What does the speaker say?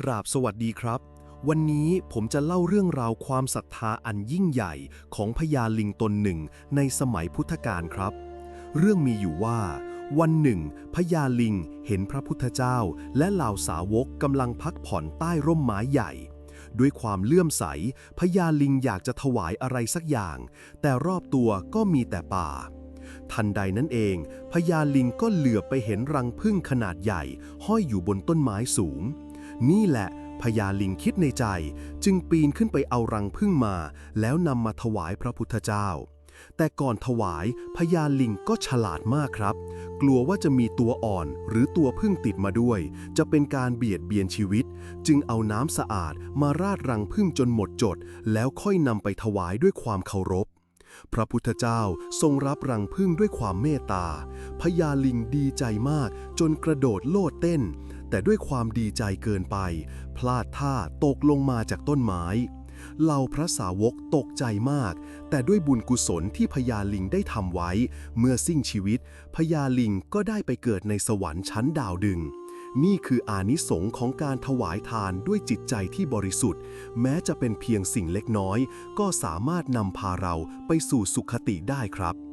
กราบสวัสดีครับ วันนี้ผมจะเล่าเรื่องราวความศรัทธาอันยิ่งใหญ่ของพญาลิงตนหนึ่งในสมัยพุทธกาลครับ เรื่องมีอยู่ว่า วันหนึ่งพญาลิงเห็นพระพุทธเจ้า และเหล่าสาวกกำลังพักผ่อนใต้ร่มไม้ใหญ่ ด้วยความเลื่อมใสพญาลิงอยากจะถวายอะไรสักอย่าง แต่รอบตัวก็มีแต่ป่าทันใดนั้นเองพญาลิงก็เหลือบไปเห็นรังผึ้งขนาดใหญ่ ห้อยอยู่บนต้นไม้สูง นี่แหละพญาลิงคิดในใจ จึงปีนขึ้นไปเอารังผึ้งมา แล้วนำมาถวายพระพุทธเจ้า แต่ก่อนถวายพญาลิงก็ฉลาดมากครับ กลัวว่าจะมีตัวอ่อนหรือตัวผึ้งติดมาด้วย จะเป็นการเบียดเบียนชีวิต จึงเอาน้ำสะอาดมาราดรังผึ้งจนหมดจด แล้วค่อยนำไปถวายด้วยความเคารพพระพุทธเจ้าทรงรับรังผึ้งด้วยความเมตตา พญาลิงดีใจมากจนกระโดดโลดเต้น แต่ด้วยความดีใจเกินไป พลาดท่าตกลงมาจากต้นไม้เหล่าพระสาวกตกใจมาก แต่ด้วยบุญกุศลที่พญาลิงได้ทำไว้ เมื่อสิ้นชีวิตพญาลิงก็ได้ไปเกิดในสวรรค์ชั้นดาวดึง นี่คืออานิสงค์ของการถวายทานด้วยจิตใจที่บริสุทธิ์ แม้จะเป็นเพียงสิ่งเล็กน้อย ก็สามารถนำพาเราไปสู่สุขติได้ครับ